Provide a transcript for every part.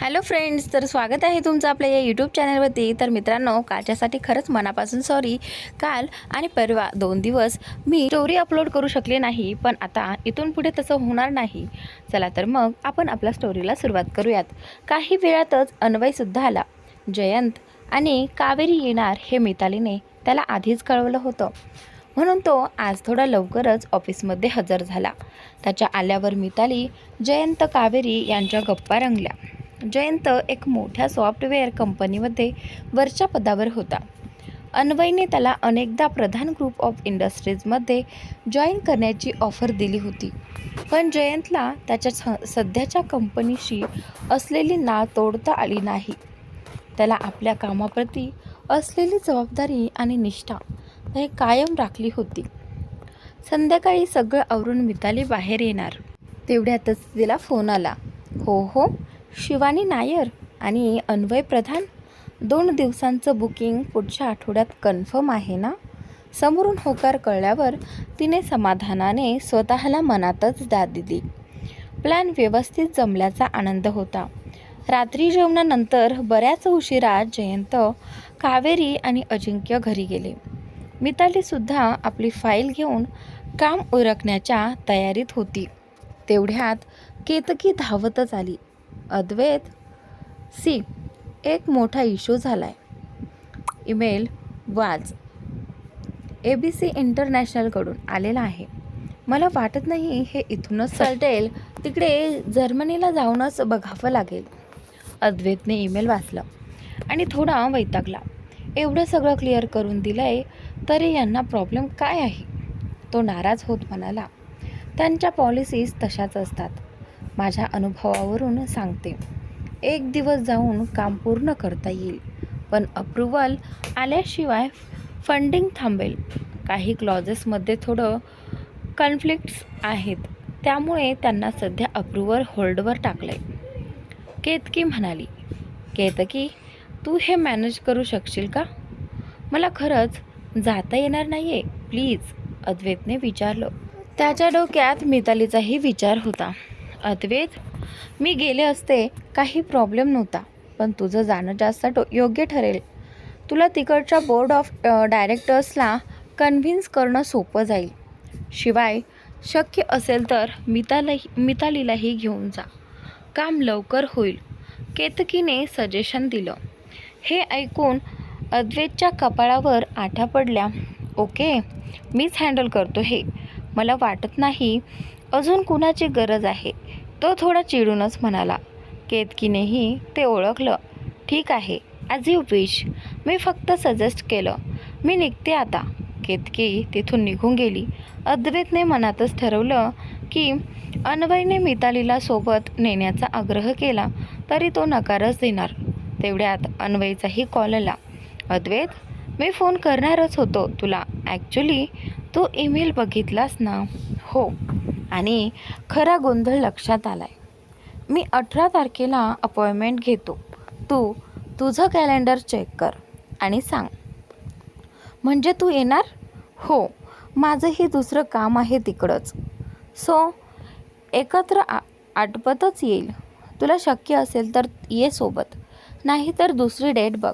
Hello friends तर स्वागत आहे तुमचं आपल्या या यूट्यूब चॅनलवरती. तर मित्रांनो कालच्यासाठी खरंच मनापासून सॉरी काल आणि परवा दोन दिवस मी स्टोरी अपलोड करू शकले नाही पण आता इथून पुढे तसं होणार नाही. चला तर मग आपण आपल्या स्टोरीला सुरुवात करूयात. काही वेळातच अन्वयसुद्धा आला. जयंत आणि कावेरी येणार हे मितालीने त्याला आधीच कळवलं होतं. म्हणून तो आज थोडा लवकरच ऑफिसमध्ये हजर झाला. त्याच्या आल्यावर मिताली जयंत कावेरी यांच्या गप्पा रंगल्या. जयंत एक मोठ्या सॉफ्टवेअर कंपनीमध्ये वरच्या पदावर होता. अन्वयने त्याला अनेकदा प्रधान ग्रुप ऑफ इंडस्ट्रीजमध्ये जॉईन करण्याची ऑफर दिली होती. पण जयंतला त्याच्या स सध्याच्या कंपनीशी असलेली ना तोडता आली नाही. त्याला आपल्या कामाप्रती असलेली जबाबदारी आणि निष्ठा हे कायम राखली होती. संध्याकाळी सगळं आवरून मिताली बाहेर येणार. तेवढ्यातच तिला फोन आला. हो हो शिवानी नायर आणि अन्वय प्रधान दोन दिवसांचं बुकिंग पुढच्या आठवड्यात कन्फर्म आहे ना? समोरून होकार कळल्यावर तिने समाधानाने स्वतःला मनातच दाद दिली. प्लॅन व्यवस्थित जमल्याचा आनंद होता. रात्री जेवणानंतर बऱ्याच उशिरा जयंत कावेरी आणि अजिंक्य घरी गेले. मितालीसुद्धा आपली फाईल घेऊन काम उरकण्याच्या तयारीत होती. तेवढ्यात केतकी धावतच आली. अद्वैत सी एक मोठा इश्यू झाला आहे email was A B C इंटरनॅशनलकडून आलेला आहे. मला वाटत नाही हे इथूनच सलटेल तिकडे जर्मनीला जाऊनच बघावं लागेल. अद्वैतने ईमेल वाचला आणि थोडा वैतागला. एवढं सगळं क्लिअर करून दिलं आहे तरी यांना प्रॉब्लेम काय आहे? तो नाराज होत म्हणाला. त्यांच्या पॉलिसीज तशाच असतात. माझ्या अनुभवावरून सांगते. एक दिवस जाऊन काम पूर्ण करता येईल पण अप्रुव्हल आल्याशिवाय फंडिंग थांबेल. काही क्लॉजेसमध्ये थोडं कन्फ्लिक्ट्स आहेत त्यामुळे त्यांना सध्या अप्रुव्हल होल्डवर टाकलं आहे केतकी म्हणाली केतकी तू हे मॅनेज करू शकशील का? मला खरंच जाता येणार नाही आहे प्लीज. अद्वैतने विचारलं. त्याच्या डोक्यात मितालीचाही विचार होता. अद्वैत मी गेले असते काही प्रॉब्लेम नव्हता पण तुझं जाणं जास्त टो योग्य ठरेल. तुला तिकडच्या बोर्ड ऑफ डायरेक्टर्सला कन्व्हिन्स करणं सोपं जाईल. शिवाय शक्य असेल तर मितालाही मितालीलाही घेऊन जा. काम लवकर होईल केतकीने सजेशन दिलं. हे ऐकून अद्वैतच्या कपाळावर आठा पडल्या. ओके मीच हँडल करतो हे. मला वाटत नाही अजून कुणाची गरज आहे. तो थोडा चिडूनच म्हणाला केतकीनेही ते ओळखलं. ठीक आहे ॲज यू विश मी फक्त सजेस्ट केलं. मी निघते आता. केतकी तिथून निघून गेली. अद्वैतने मनातच ठरवलं की अन्वयने मितालीला सोबत नेण्याचा आग्रह केला तरी तो नकारच देणार. तेवढ्यात अन्वयचाही कॉल आला. अद्वैत मी फोन करणारच होतो तुला. ॲक्च्युली तू ईमेल बघितलास ना? हो. आणि खरा गोंधळ लक्षात आलाय. मी अठरा तारखेला अपॉइंटमेंट घेतो. तू तुझं कॅलेंडर चेक कर आणि सांग. म्हणजे तू येणार? हो. माझंही दुसरं काम आहे तिकडंच. सो एकत्र आ आटपतच येईल. तुला शक्य असेल तर ये सोबत. नाही तर दुसरी डेट बघ.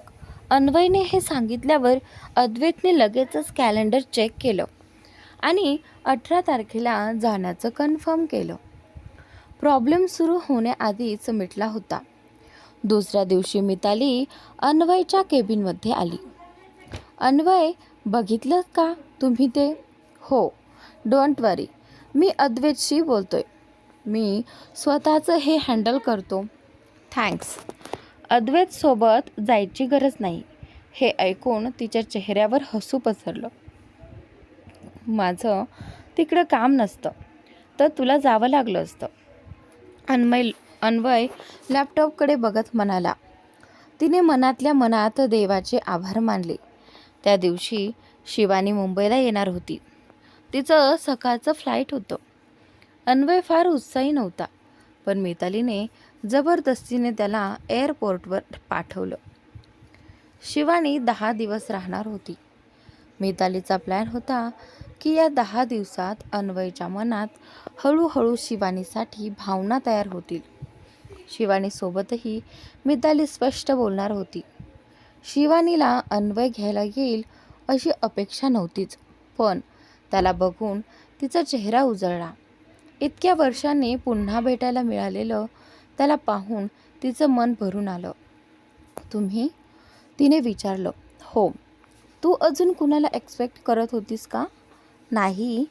अन्वयने हे सांगितल्यावर अद्वैतने लगेचच कॅलेंडर चेक केलं. आणि अठरा तारखेला जाण्याचं कन्फर्म केलं. प्रॉब्लेम सुरू होण्याआधीच मिटला होता. दुसऱ्या दिवशी मिताली अन्वयच्या केबिनमध्ये आली. अन्वय बघितलं का तुम्ही ते? हो. डोंट वरी. मी अद्वैतशी बोलतोय. मी स्वतःचं हे हँडल करतो. थँक्स. अद्वैतसोबत जायची गरज नाही. हे ऐकून तिच्या चेहऱ्यावर हसू पसरलं. माझं तिकडं काम नसतं. तर तुला जावं लागलं असतं. अन्वय अन्वय लॅपटॉपकडे बघत म्हणाला. तिने मनातल्या मनात देवाचे आभार मानले. त्या दिवशी शिवानी मुंबईला येणार होती. तिचं सकाळचं फ्लाईट होतं. अन्वय फार उत्साही नव्हता पण मितालीने जबरदस्तीने त्याला एअरपोर्टवर पाठवलं. शिवानी दहा दिवस राहणार होती. मितालीचा प्लॅन होता की या दहा दिवसात अन्वयच्या मनात हळूहळू शिवानीसाठी भावना तयार होतील. शिवानीसोबतही मिताली स्पष्ट बोलणार होती. शिवानीला अन्वय घ्यायला येईल अशी अपेक्षा नव्हतीच पण त्याला बघून तिचा चेहरा उजळला. इतक्या वर्षांनी पुन्हा भेटायला मिळालेलं त्याला पाहून तिचं मन भरून आलं. तुम्ही? तिने विचारलं. हो. तू अजून कुणाला एक्सपेक्ट करत होतीस का? नाही.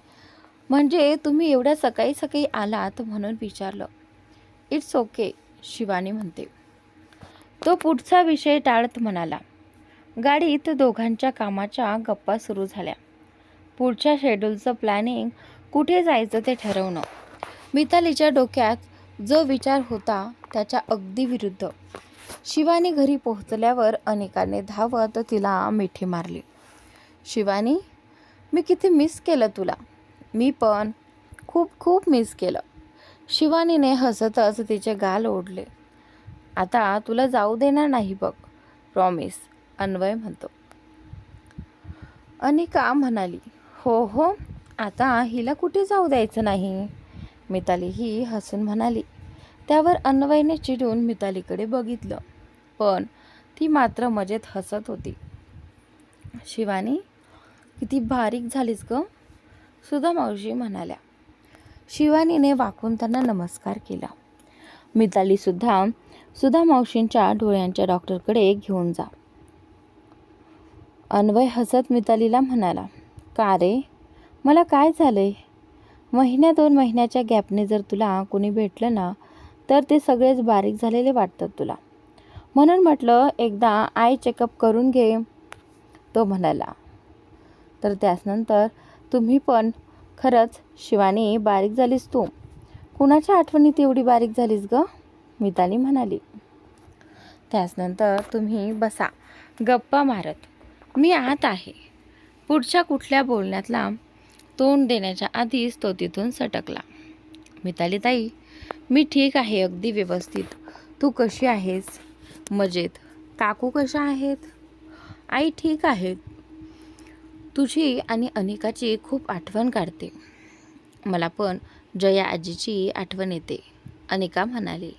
म्हणजे तुम्ही एवढ्या सकाळी सकाळी आलात म्हणून विचारलं. इट्स ओके शिवानी म्हणते. तो पुढचा विषय टाळत म्हणाला. गाडीत दोघांच्या कामाच्या गप्पा सुरू झाल्या. पुढच्या शेड्यूलचं प्लॅनिंग कुठे जायचं ते ठरवणं. मितालीच्या डोक्यात जो विचार होता त्याच्या अगदी विरुद्ध. शिवानी घरी पोहोचल्यावर अनेकाने धावत तिला मिठी मारली. शिवानी मी किती मिस केलं तुला. मी पण खूप खूप मिस केलं. शिवानीने हसतच तिचे गाल ओढले. आता तुला जाऊ देणार नाही बघ प्रॉमिस अन्वय म्हणतो. अनिका म्हणाली हो हो आता हिला कुठे जाऊ द्यायचं नाही? मिताली ही हसून म्हणाली. त्यावर अन्वयने चिडून मितालीकडे बघितलं. पण ती मात्र मजेत हसत होती. शिवानी किती बारीक झालीस ग? सुधा मावशी म्हणाल्या. शिवानीने वाकून त्यांना नमस्कार केला. मितालीसुद्धा सुधा मावशींच्या डोळ्यांच्या डॉक्टरकडे घेऊन जा. अन्वय हसत मितालीला म्हणाला का रे? मला काय झालंय? महिन्या दोन महिन्याच्या गॅपने जर तुला कोणी भेटलं ना तर ते सगळेच बारीक झालेले वाटतात तुला. म्हणून म्हटलं एकदा आय चेकअप करून घे. तो म्हणाला तर त्याचनंतर तुम्ही पण खरंच शिवाने बारीक झालीस तू. कुणाच्या आठवणीत एवढी बारीक झालीस ग? मिताली म्हणाली. त्याचनंतर तुम्ही बसा. गप्पा मारत. मी आत आहे. पुढच्या कुठल्या बोलण्यातला तोंड देण्याच्या आधीच तो तिथून सटकला. मिताली ताई मी ठीक आहे अगदी व्यवस्थित. तू कशी आहेस? मजेत. काकू कशा आहेत? आई ठीक आहेत. तुझी आणि अनिकाची खूप आठवण काढते. मला पण जया आजीची आठवण येते अनिका म्हणाली.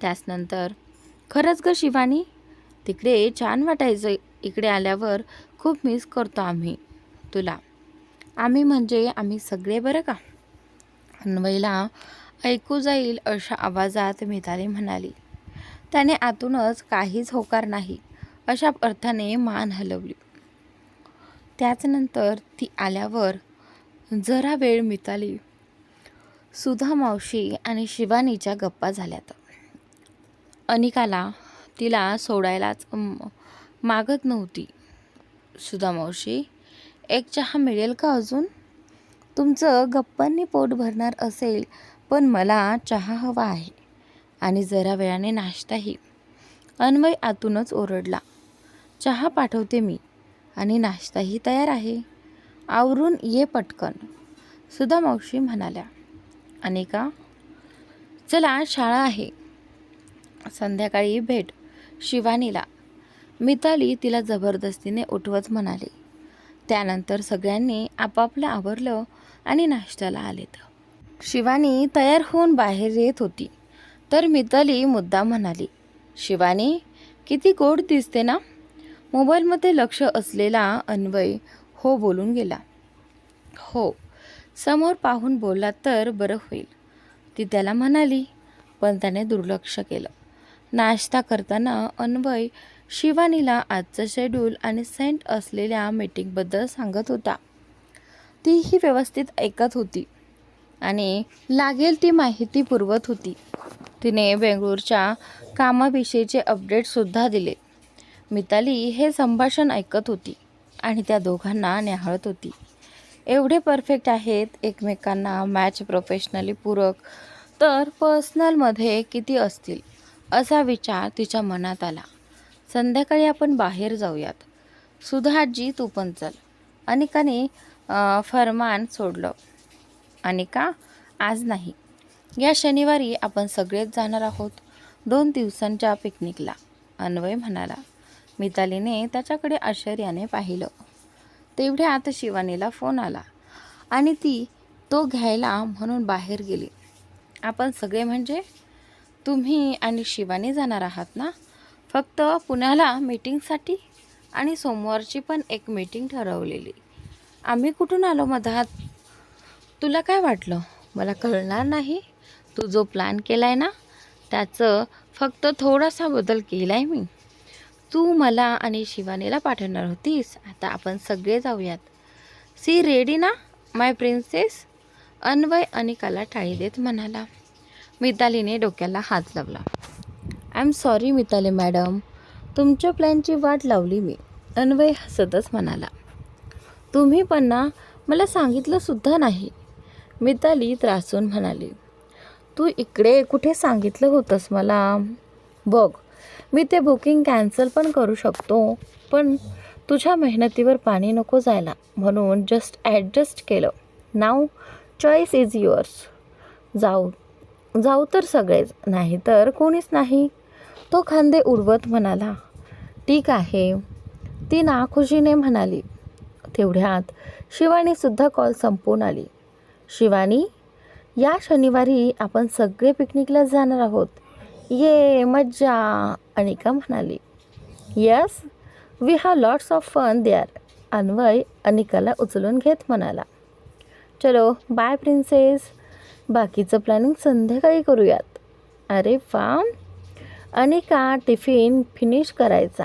त्याचनंतर खरंच ग शिवानी? तिकडे छान वाटायचं इकडे आल्यावर खूप मिस करतो आम्ही तुला. आम्ही म्हणजे आम्ही सगळे बरं का? अन्वयला ऐकू जाईल अशा आवाजात मिताली म्हणाली. त्याने आतूनच काहीच होकार नाही अशा अर्थाने मान हलवली. त्याचनंतर ती आल्यावर जरा वेळ मिताली. सुधा मावशी आणि शिवानीच्या गप्पा झाल्यात. अनिकाला तिला सोडायलाच मागत नव्हती. सुधा मावशी एक चहा मिळेल का अजून? तुमचं गप्पांनी पोट भरणार असेल पण मला चहा हवा आहे. आणि जरा वेळाने नाश्ताही. अन्वय आतूनच ओरडला. चहा पाठवते मी. आणि नाश्ताही तयार आहे. आवरून ये पटकन सुधा मावशी म्हणाल्या. अनिका चला शाळा आहे. संध्याकाळी भेट. शिवानीला. मिताली तिला जबरदस्तीने उठवत म्हणाली. त्यानंतर सगळ्यांनी आपापलं आवरलं आणि नाश्त्याला आलेत. शिवानी तयार होऊन बाहेर येत होती. तर मिताली मुद्दा म्हणाली शिवानी किती गोड दिसते ना? मोबाईलमध्ये लक्ष असलेला अन्वय हो बोलून गेला. हो समोर पाहून बोलला तर बरं होईल. ती त्याला म्हणाली पण त्याने दुर्लक्ष केलं. नाश्ता करताना अन्वय शिवानीला आजचं शेड्यूल आणि सेंट असलेल्या मीटिंगबद्दल सांगत होता. तीही व्यवस्थित ऐकत होती आणि लागेल ती माहिती पुरवत होती. तिने बेंगळूरच्या कामाविषयीचे अपडेटसुद्धा दिले. मिताली हे संभाषण ऐकत होती आणि त्या दोघांना न्याहाळत होती. एवढे परफेक्ट आहेत एकमेकांना मॅच प्रोफेशनली पूरक तर पर्सनलमध्ये किती असतील असा विचार तिच्या मनात आला. संध्याकाळी आपण बाहेर जाऊयात. सुधा आजी तू पण चल. अनिकाने फरमान सोडलं. अनिका आज नाही. या शनिवारी आपण सगळेच जाणार आहोत. दोन दिवसांच्या पिकनिकला अन्वय म्हणाला. मितालीने त्याच्याकडे आश्चर्याने पाहिलं. तेवढ्यात शिवानीला फोन आला आणि ती तो घ्यायला म्हणून बाहेर गेली. आपण सगळे म्हणजे? तुम्ही आणि शिवानी जाणार आहात ना? फक्त पुण्याला मीटिंगसाठी आणि सोमवारची पण एक मीटिंग ठरवलेली. आम्ही कुठून आलो मधात? तुला काय वाटलं? मला कळणार नाही. तू जो प्लॅन केला आहे ना त्याचं फक्त थोडासा बदल केला आहे मी. तू मला आणि शिवानीला पाठवणार होतीस. आता आपण सगळे जाऊयात. सी रेडी ना? माय प्रिन्सेस अन्वय अनिकाला टाळी देत म्हणाला. मितालीने डोक्याला हात लावला. I am sorry Mitali madam. तुमच्या प्लॅनची वाट लावली मी. अन्वय हसतच म्हणाला. तुम्ही पण ना मला सांगितलंसुद्धा नाही. मिताली त्रासून म्हणाली. तू इकडे कुठे सांगितलं होतंस मला? बघ मी ते बुकिंग कॅन्सल पण करू शकतो पण तुझ्या मेहनतीवर पाणी नको जायला. म्हणून जस्ट ॲडजस्ट केलं. नाव चॉईस इज युअर्स जाऊ. जाऊ तर सगळेच नाही तर कोणीच नाही. तो खांदे उडवत म्हणाला ठीक आहे. ती नाखुशीने म्हणाली. तेवढ्यात शिवानीसुद्धा कॉल संपवून आली. शिवानी या शनिवारी आपण सगळे पिकनिकला जाणार आहोत. ये मज्जा. अनिका म्हणाली yes we have lots of fun there Anvay अनिकाला उचलून घेत म्हणाला चलो बाय प्रिन्सेस बाकीचं प्लॅनिंग संध्याकाळी करूयात. अरे वा. अनिका टिफिन फिनिश करायचा.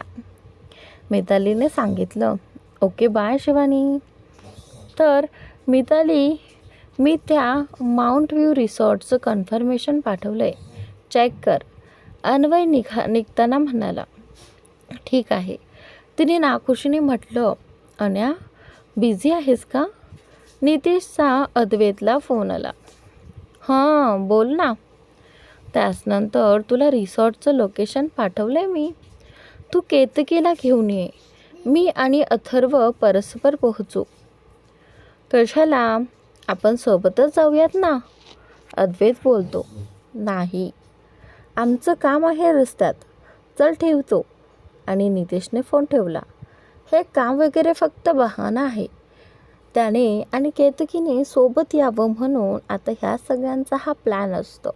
मितालीने सांगितलं ओके बाय शिवानी. तर मिताली मी त्या माउंट व्ह्यू रिसॉर्टचं कन्फर्मेशन पाठवलं आहे चेक कर. अन्वय निघा निघताना म्हणाला ठीक आहे. तिने नाखुशीने म्हटलं अण्या बिझी आहेस का? नितीशचा अद्वेतला फोन आला हां बोल ना. त्याचनंतर तुला रिसॉर्टचं लोकेशन पाठवलं आहे मी. तू केतकीला घेऊन ये. मी आणि अथर्व परस्पर पोहोचू. कशाला? आपण सोबतच जाऊयात ना? अद्वैत बोलतो नाही. आमचं काम आहे रस्त्यात. चल ठेवतो आणि नितेशने फोन ठेवला. हे काम वगैरे फक्त बहाना आहे. त्याने आणि केतकीने सोबत यावं म्हणून आता ह्या सगळ्यांचा हा प्लॅन असतो.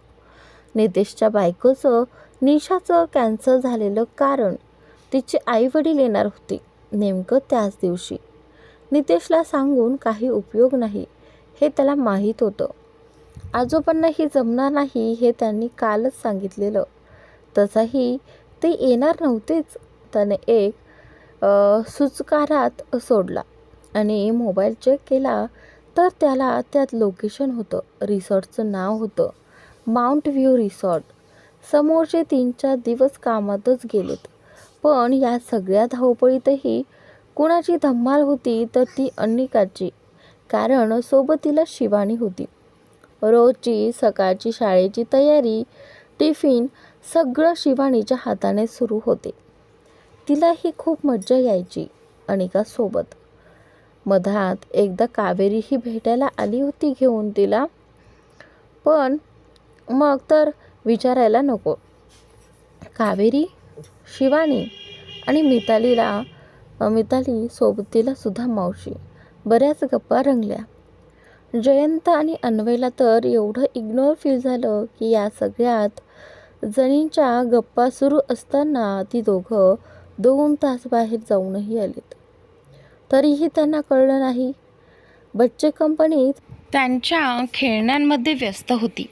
नितेशच्या बायकोचं निशाचं कॅन्सर झालेलं कारण तिचे आईवडील येणार होते नेमकं त्याच दिवशी. नितेशला सांगून काही उपयोग नाही हे त्याला माहीत होतं. आजोबांनाही जमणार नाही हे त्यांनी कालच सांगितलेलं. तसाही ते येणार नव्हतेच. त्याने एक सुचकारात सोडला आणि मोबाईल चेक केला तर त्याला त्यात लोकेशन होतं. रिसॉर्टचं नाव होतं. Mount view resort. समोरचे तीन चार दिवस कामातच गेलेत. पण या सगळ्या धावपळीतही कुणाची धम्माल होती तर ती अन्निकाची. कारण सोबतीला शिवानी होती. रोजची सकाळची शाळेची तयारी टिफिन सगळं शिवानीच्या हाताने सुरू होते. तिलाही खूप मज्जा यायची अनिकासोबत. मधात एकदा कावेरीही भेटायला आली होती घेऊन तिला. पण मग तर विचारायला नको. कावेरी शिवानी आणि मितालीला अ, मिताली सोबतीला सुद्धा मावशी बऱ्याच गप्पा रंगल्या. जयंत आणि अन्वयला तर एवढं इग्नोर फील झालं की या सगळ्यात जणींच्या गप्पा सुरू असताना ती दोघं दोन तास बाहेर जाऊनही आलेत. तरीही त्यांना कळलं नाही. बच्चे कंपनीत त्यांच्या खेळण्यांमध्ये व्यस्त होती.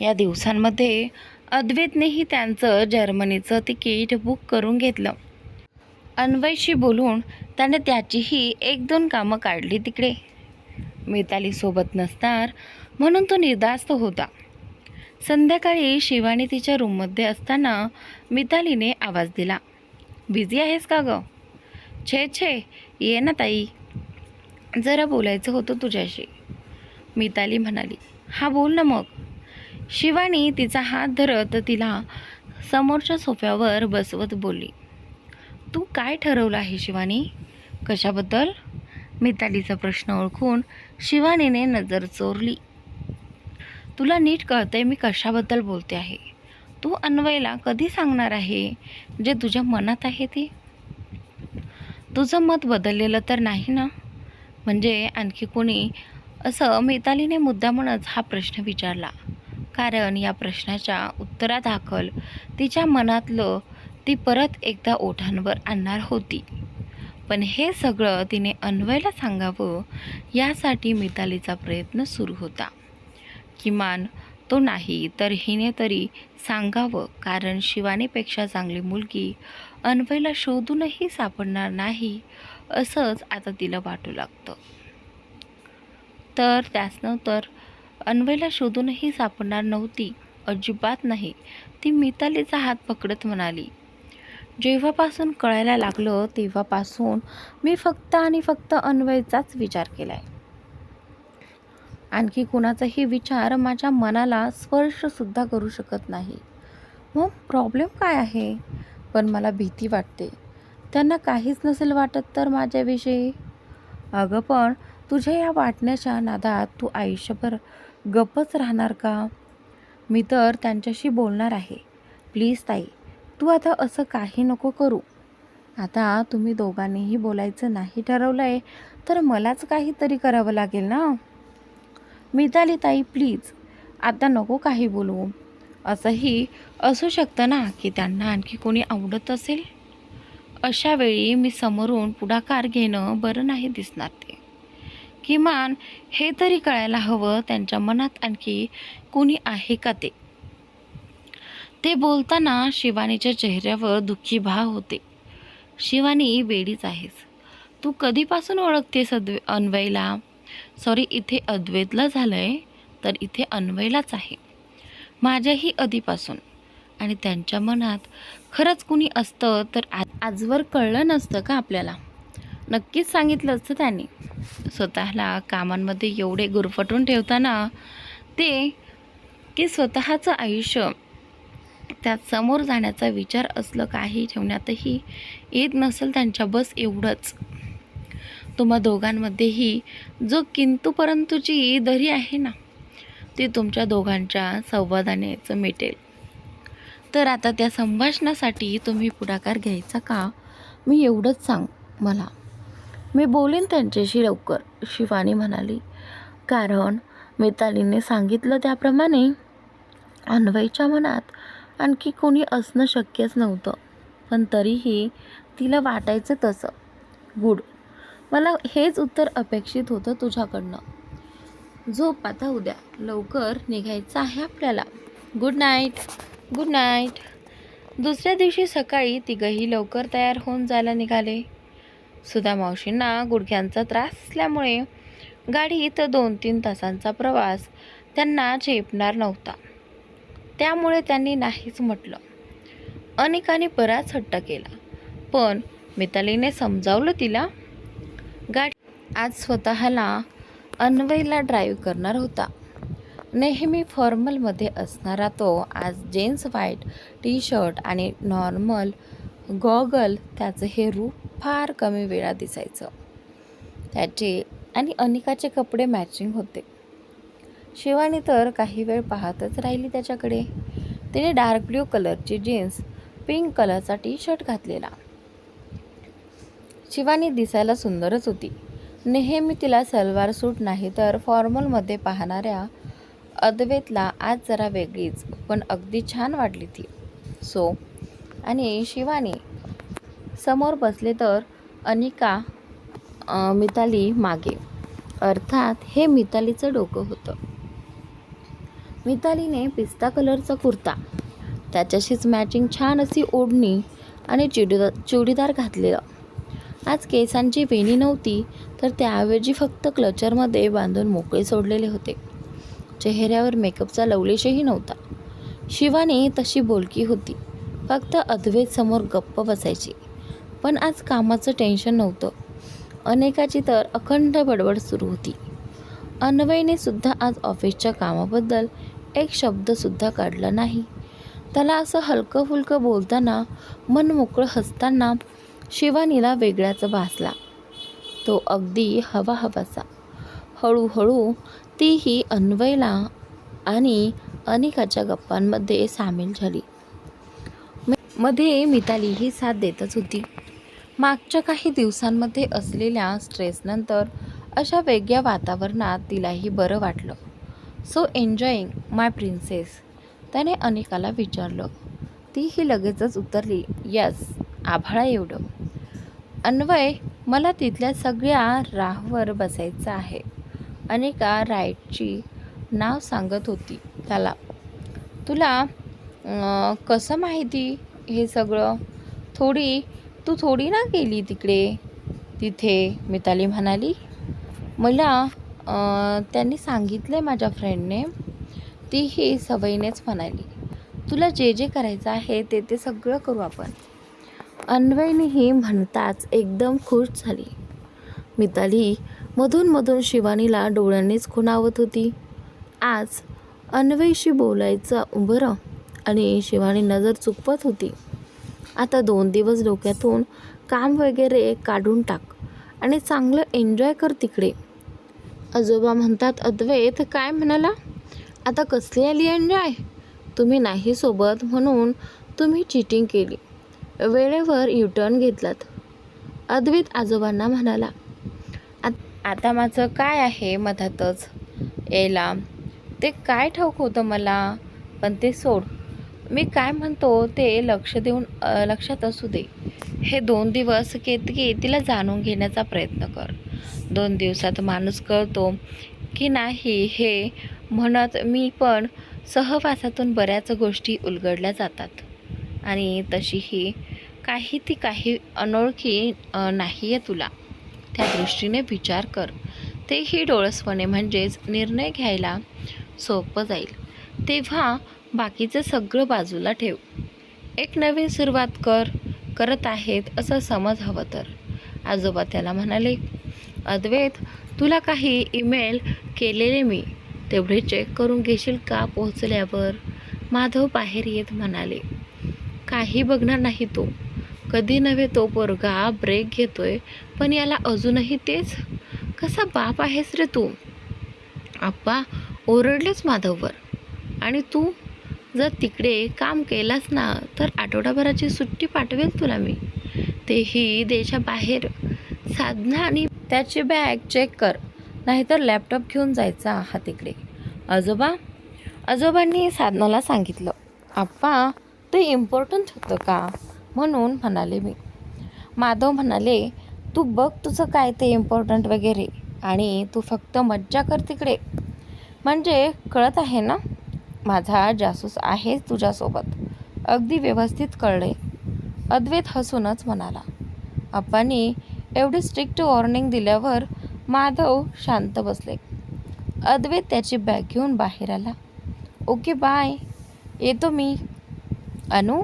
या दिवसांमध्ये अद्वैतनेही त्यांचं जर्मनीचं तिकीट बुक करून घेतलं. अन्वयशी बोलून त्याने त्याचीही एक दोन कामं काढली तिकडे. मिताली सोबत नसणार म्हणून तो निर्धास्त होता. संध्याकाळी शिवानी तिच्या रूममध्ये असताना मितालीने आवाज दिला बिझी आहेस का गं? छे छे ये ना ताई. जरा बोलायचं होतं तुझ्याशी. मिताली म्हणाली हा बोल ना मग. शिवानी तिचा हात धरत तिला समोरच्या सोफ्यावर बसवत बोलली तू काय ठरवलं आहे शिवानी? कशाबद्दल? मितालीचा प्रश्न ओळखून शिवानीने नजर चोरली. तुला नीट कळतंय मी कशाबद्दल बोलते आहे. तू अन्वयला कधी सांगणार आहे? जे तुझ्या मनात आहे ते? तुझं मत बदललेलं तर नाही ना? म्हणजे आणखी कोणी? असं मितालीने मुद्दामूनच हा प्रश्न विचारला. कारण या प्रश्नाच्या उत्तरादाखल तिच्या मनातलं ती परत एकदा ओठांवर आणणार होती. पण हे सगळं तिने अन्वयला सांगावं यासाठी मितालीचा प्रयत्न सुरू होता. किमान तो नाही तर हिने तरी सांगावं कारण शिवानीपेक्षा चांगली मुलगी अन्वयला शोधूनही सापडणार नाही असंच आता तिला वाटू लागतं. तर त्यासनं तर अन्वयला शोधूनही सापडणार नव्हती अजिबात नाही. ती मितालीचा हात पकडत म्हणाली जेव्हापासून कळायला लागलं तेव्हापासून मी फक्त आणि फक्त अन्वयचाच विचार केला आहे आणखी कुणाचाही विचार माझ्या मनाला स्पर्शसुद्धा करू शकत नाही. मग प्रॉब्लेम काय आहे? पण मला भीती वाटते. त्यांना काहीच नसेल वाटत तर माझ्याविषयी. अगं पण तुझ्या या वाटण्याच्या नादात तू आयुष्यभर गप्पच राहणार का? मी तर त्यांच्याशी बोलणार आहे. प्लीज ताई तू आता असं काही नको करू. आता तुम्ही दोघांनीही बोलायचं नाही ठरवलं आहे तर मलाच काहीतरी करावं लागेल ना? मिताली ताई प्लीज आता नको काही बोलू. असंही असू शकतं ना की त्यांना आणखी कोणी आवडत असेल? अशा वेळी मी समोरून पुढाकार घेणं बरं नाही दिसणार ते. किमान हे तरी कळायला हवं त्यांच्या मनात आणखी कोणी आहे का ते. ते बोलताना शिवानीच्या चेहऱ्यावर दुःखी भाव होते. शिवानी वेडीच आहेस. तू कधीपासून ओळखतेस अद्वे अन्वयला? सॉरी इथे अद्वैतला झालं आहे तर इथे अन्वयलाच आहे. माझ्याही आधीपासून. आणि त्यांच्या मनात खरंच कुणी असतं तर आज आजवर कळलं नसतं का आपल्याला? नक्कीच सांगितलं असतं त्यांनी. स्वतःला कामांमध्ये एवढे गुरफटून ठेवताना ते की स्वतःचं आयुष्य त्यात समोर जाण्याचा विचार असलं काही ठेवण्यातही येत नसेल त्यांच्या बस एवढंच. तुम्हा दोघांमध्येही जो किंतु परंतुची दरी आहे ना ती तुमच्या दोघांच्या संवादानेच मिटेल. तर आता त्या संभाषणासाठी तुम्ही पुढाकार घ्यायचा का? मी एवढंच सांग मला. मी बोलेन त्यांच्याशी लवकर शिवानी म्हणाली. कारण मितालीने सांगितलं त्याप्रमाणे अन्वयच्या मनात आणखी कोणी असणं शक्यच नव्हतं. पण तरीही तिला वाटायचं तसं. गुड. मला हेच उत्तर अपेक्षित होतं तुझ्याकडनं. झोप आता उद्या. लवकर निघायचं आहे आपल्याला. Good night. Good night. दुसऱ्या दिवशी सकाळी तिघंही लवकर तयार होऊन जायला निघाले. सुधा मावशींना गुडघ्यांचा त्रास असल्यामुळे गाडीत दोन तीन तासांचा प्रवास त्यांना झेपणार नव्हता. त्यामुळे त्यांनी नाहीच म्हटलं. अनेकाने बराच हट्ट केला. पण मितालीने समजावलं तिला? गाडी आज स्वतःला अन्वयला ड्राईव्ह करणार होता. नेहमी फॉर्मलमध्ये असणारा तो आज जेन्स व्हाईट टी शर्ट आणि नॉर्मल गॉगल त्याचं हे रूप फार कमी वेळा दिसायचं. त्याचे आणि अनिकाचे कपडे मॅचिंग होते. शिवानी तर काही वेळ पाहतच राहिली त्याच्याकडे. तिने डार्क ब्ल्यू कलरची जीन्स पिंक कलरचा टी शर्ट घातलेला. शिवानी दिसायला सुंदरच होती. नेहमी तिला सलवार सूट नाही तर फॉर्मलमध्ये पाहणाऱ्या अद्वेतला आज जरा वेगळीच पण अगदी छान वाटली ती. सो आणि शिवानी समोर बसले तर अनिका मिताली मागे. अर्थात हे मितालीचं डोकं होतं. मितालीने पिस्ता कलरचा कुर्ता. त्याच्याशीच मॅचिंग छान अशी ओढणी आणि चुडीदार चुडीदार घातलेलं. आज केसांची वेणी नव्हती तर त्याऐवजी फक्त क्लचरमध्ये बांधून मोकळे सोडलेले होते. चेहऱ्यावर मेकअपचा लवलेशही नव्हता. शिवानी तशी बोलकी होती. फक्त अद्वैत समोर गप्प बसायची. पण आज कामाचं टेन्शन नव्हतं. अनेकाची तर अखंड बडबड सुरू होती. अन्वयने सुद्धा आज ऑफिसच्या कामाबद्दल एक शब्दसुद्धा काढला नाही. त्याला असं हलकं फुलकं बोलताना मन मोकळं हसताना शिवानीला वेगळ्याच भासला. तो अगदी हवा हवासा हळूहळू तीही अन्वयला आणि अनिकाच्या गप्पांमध्ये सामील झाली. मध्ये मिताली ही साथ देतच होती. मागच्या काही दिवसांमध्ये असलेल्या स्ट्रेसनंतर अशा वेगळ्या वातावरणात तिलाही बरं वाटलं. So enjoying my princess. त्याने अनेकाला विचारलं. तीही लगेचच उतरली. यस आभाळा एवढं. अन्वय मला तिथल्या सगळ्या राहवर बसायचं आहे. अनेका राईटची नाव सांगत होती त्याला. तुला कसं माहिती हे सगळं? थोडी तू थोडी ना गेली तिकडे? तिथे मिताली म्हणाली. मला त्यांनी सांगितलं आहे माझ्या फ्रेंडने ती ही सवयीनेच म्हणाली तुला जे जे करायचं आहे ते ते सगळं करू आपण. अन्वयनीही म्हणताच एकदम खुश झाली. मिताली मधून मधून शिवानीला डोळ्यांनीच खुणावत होती. आज अन्वयशी बोलायचं बरं आणि शिवानी नजर चुकवत होती. आता दोन दिवस डोक्यातून काम वगैरे काढून टाक आणि चांगलं एन्जॉय कर तिकडे. आजोबा म्हणतात अद्वैत काय म्हणाला? आता कसली आली एन्जॉय तुम्ही नाही सोबत म्हणून तुम्ही चिटिंग केली. वेळेवर युटर्न घेतलात. अद्वैत आजोबांना म्हणाला आता माझं काय आहे मधातच? यायला ते काय ठाऊक होतं मला? पण ते सोड. मी काय म्हणतो ते लक्ष देऊन लक्षात असू दे. हे दोन दिवस केतकी तिला जाणून घेण्याचा प्रयत्न कर. दोन दिवसात माणूस कळतो की नाही हे म्हणत मी पण सहवासातून बऱ्याच गोष्टी उलगडल्या जातात. आणि तशीही काही ती काही अनोळखी नाही आहे तुला. त्या दृष्टीने विचार कर. तेही डोळसपणे म्हणजेच निर्णय घ्यायला सोपं जाईल. तेव्हा बाकीचं सगळं बाजूला ठेव. एक नवीन सुरुवात कर. करत आहेत असं समज हवं तर. आजोबा त्याला म्हणाले अद्वैत तुला काही ईमेल केलेले मी तेवढे चेक करून घेशील का पोहोचल्यावर? माधव बाहेर येत म्हणाले काही बघणार नाही तो. कधी नव्हे तो पोरगा ब्रेक घेतोय पण याला अजूनही तेच? कसा बाप आहेस रे तू? आप्पा ओरडलेच माधववर. आणि तू? जर तिकडे काम केलास ना तर आठवडाभराची सुट्टी पाठवेल तुला मी. तेही देशाबाहेर साधना आणि त्याची बॅग चेक कर. नाहीतर लॅपटॉप घेऊन जायचा हा तिकडे आजोबा? आजोबांनी साधनाला सांगितलं. आप्पा ते इम्पॉर्टंट होतं का? म्हणून म्हणाले मी. माधव म्हणाले तू बघ तुझं काय ते इम्पॉर्टंट वगैरे आणि तू फक्त मज्जा कर तिकडे. म्हणजे कळत आहे ना? माझा जासूस आहे तुझ्यासोबत. अगदी व्यवस्थित कळले. अद्वैत हसूनच म्हणाला. आप्पांनी एवढी स्ट्रिक्ट वॉर्निंग दिल्यावर माधव शांत बसले. अद्वैत त्याची बॅग घेऊन बाहेर आला. ओके बाय येतो मी. अनु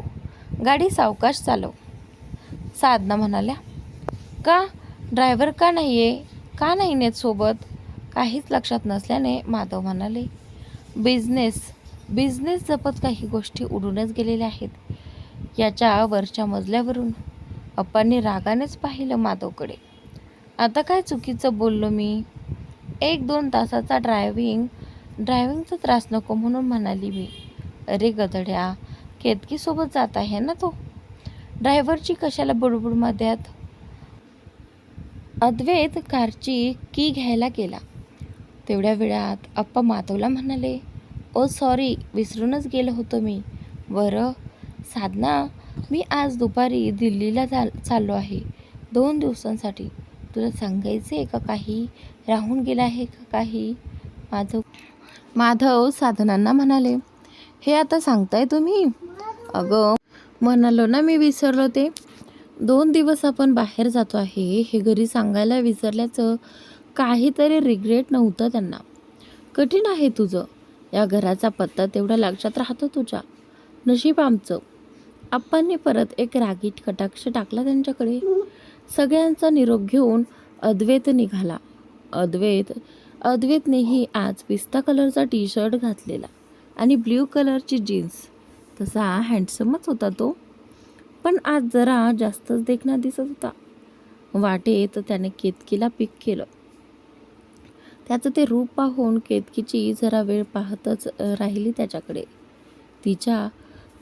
गाडी सावकाश चालव. साधना म्हणाल्या. का? ड्रायव्हर का नाही आहे का नाही नेत सोबत? काहीच लक्षात नसल्याने माधव म्हणाले. बिझनेस बिझनेस जपत काही गोष्टी उडूनच गेलेल्या आहेत. याच्या वरच्या मजल्यावरून. अप्पांनी रागानेच पाहिलं माधवकडे. आता काय चुकीचं बोललो मी? एक दोन तासाचा ड्रायव्हिंग ड्रायव्हिंगचा त्रास नको म्हणून म्हणाली मी. अरे गधड्या केतकीसोबत जात आहे ना तो? ड्रायव्हरची कशाला बुडबुड मध्यात? अद्वैत कारची की घ्यायला गेला. तेवढ्या वेळात अप्पा माधवला म्हणाले ओ सॉरी विसरूनच गेलो होतो मी. बरं साधना मी आज दुपारी दिल्लीला चाल चाललो आहे. दोन दिवसांसाठी. तुला सांगायचं आहे का काही? राहून गेलं आहे का काही? माधव माधव साधनांना म्हणाले हे आता सांगताय तुम्ही? अगं म्हणालो ना मी विसरलो ते. दोन दिवस आपण बाहेर जातो आहे हे घरी सांगायला विसरल्याचं काहीतरी रिग्रेट नव्हतं त्यांना. कठीण आहे तुझं. या घराचा पत्ता तेवढा लक्षात राहतो तुझ्या. नशीब आमचं. आप्पांनी परत एक रागीट कटाक्ष टाकला त्यांच्याकडे. सगळ्यांचा निरोप घेऊन अद्वैत निघाला. अद्वैत अद्वैतनेही आज पिस्ता कलरचा टी शर्ट घातलेला आणि ब्ल्यू कलरची जीन्स. तसा हँडसमच होता तो. पण आज जरा जास्तच देखणा दिसत होता. वाटेत त्याने केतकीला पिक केलं. त्याचं ते रूप पाहून केतकीची जरा वेळ पाहतच राहिली त्याच्याकडे. तिच्या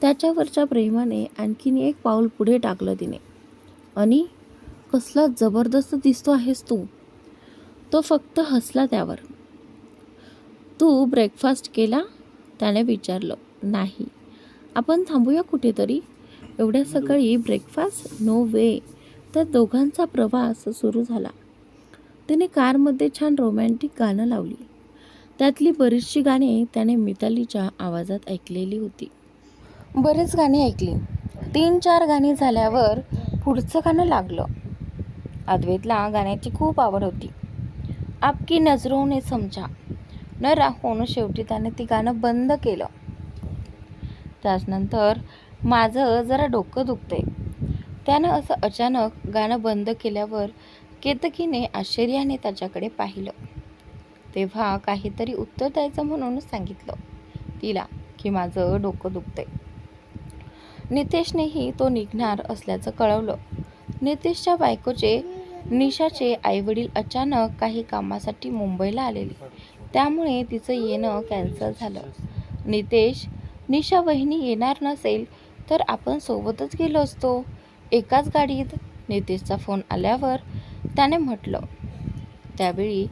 त्याच्यावरच्या प्रेमाने आणखीन एक पाऊल पुढे टाकलं तिने. आणि कसला जबरदस्त दिसतो आहेस तू. तो फक्त हसला त्यावर. तू ब्रेकफास्ट केला? त्याने विचारलं. नाही. आपण थांबूया कुठेतरी. एवढ्या सकाळी ब्रेकफास्ट नो वे तर दोघांचा प्रवास सुरू झाला. तिने कारमध्ये छान रोमॅन्टिक गाणं लावली. त्यातली बरीचशी गाणी त्याने मितालीच्या आवाजात ऐकलेली होती. बरेच गाणी ऐकली. तीन चार गाणी झाल्यावर पुढचं गाणं लागलं. अद्वैतला गाण्याची खूप आवड होती. आपकी नजरोने समजा न राहून शेवटी त्याने ती गाणं बंद केलं. त्याचनंतर माझं जरा डोकं दुखतंय. त्यानं असं अचानक गाणं बंद केल्यावर केतकीने आश्चर्याने त्याच्याकडे पाहिलं. तेव्हा काहीतरी उत्तर द्यायचं म्हणून सांगितलं. तिला की माझं डोकं दुखतंय. नितेशनेही तो निघणार असल्याचं कळवलं. नितेशच्या बायकोचे निशाचे आईवडील अचानक काही कामासाठी मुंबईला आलेले. त्यामुळे तिचं येणं कॅन्सल झालं. नितेश निशा वहिनी येणार नसेल तर आपण सोबतच गेलो असतो. एकाच गाडीत नितेशचा फोन आल्यावर त्याने म्हटलं त्यावेळी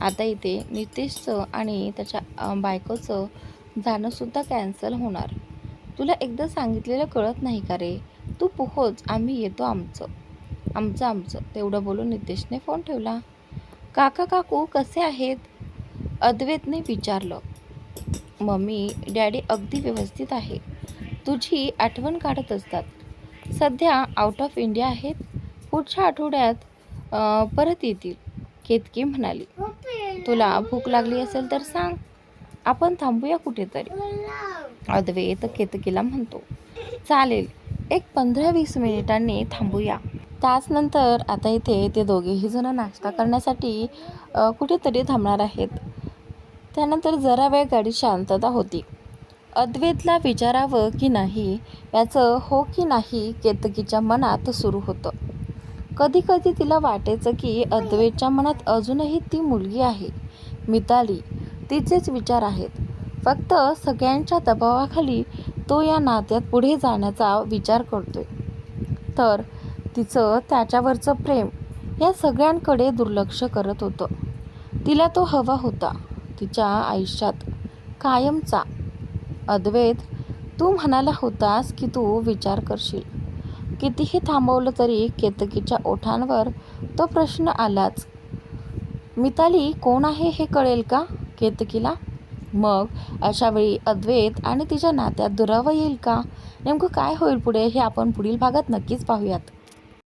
आता इथे नितेशचं आणि त्याच्या बायकोचं जाणंसुद्धा कॅन्सल होणार. तुला एकदा सांगितलेलं कळत नाही का रे? तू पोहोच आम्ही येतो आमचं. आमचं आमचं. तेवढं बोलून नितेशने फोन ठेवला. काका काकू कसे आहेत? अद्वैतने विचारलं. मम्मी डॅडी अगदी व्यवस्थित आहे. तुझी आठवण काढत असतात. सध्या आउट ऑफ इंडिया आहेत. पुढच्या आठवड्यात परत येतील. केतकी म्हणाली. तुला भूक लागली असेल तर सांग. आपण थांबूया कुठेतरी. अद्वैत केतकीला म्हणतो. चालेल एक पंधरा वीस मिनिटांनी थांबूया. त्याचनंतर आता इथे ते दोघेही जण नाश्ता करण्यासाठी कुठेतरी थांबणार आहेत. त्यानंतर जरा वेळ गाडी शांतता होती. अद्वैतला विचारावं की नाही याचं हो की नाही केतकीच्या मनात सुरू होतं. कधी कधी तिला वाटायचं की अद्वैतच्या मनात अजूनही ती मुलगी आहे. मिताली तिचेच विचार आहेत. फक्त सगळ्यांच्या दबावाखाली तो या नात्यात पुढे जाण्याचा विचार करतोय. तर तिचं त्याच्यावरचं प्रेम या सगळ्यांकडे दुर्लक्ष करत होतं. तिला तो हवा होता तिच्या आयुष्यात कायमचा. अद्वैत तू म्हणाला होतास की तू विचार करशील. कितीही थांबवलं तरी केतकीच्या ओठांवर तो प्रश्न आलाच. मिताली कोण आहे हे कळेल का केतकीला? मग अशावेळी अद्वैत आणि तिच्या नात्यात दुरावा येईल का? नेमकं काय होईल पुढे हे आपण पुढील भागात नक्कीच पाहूयात.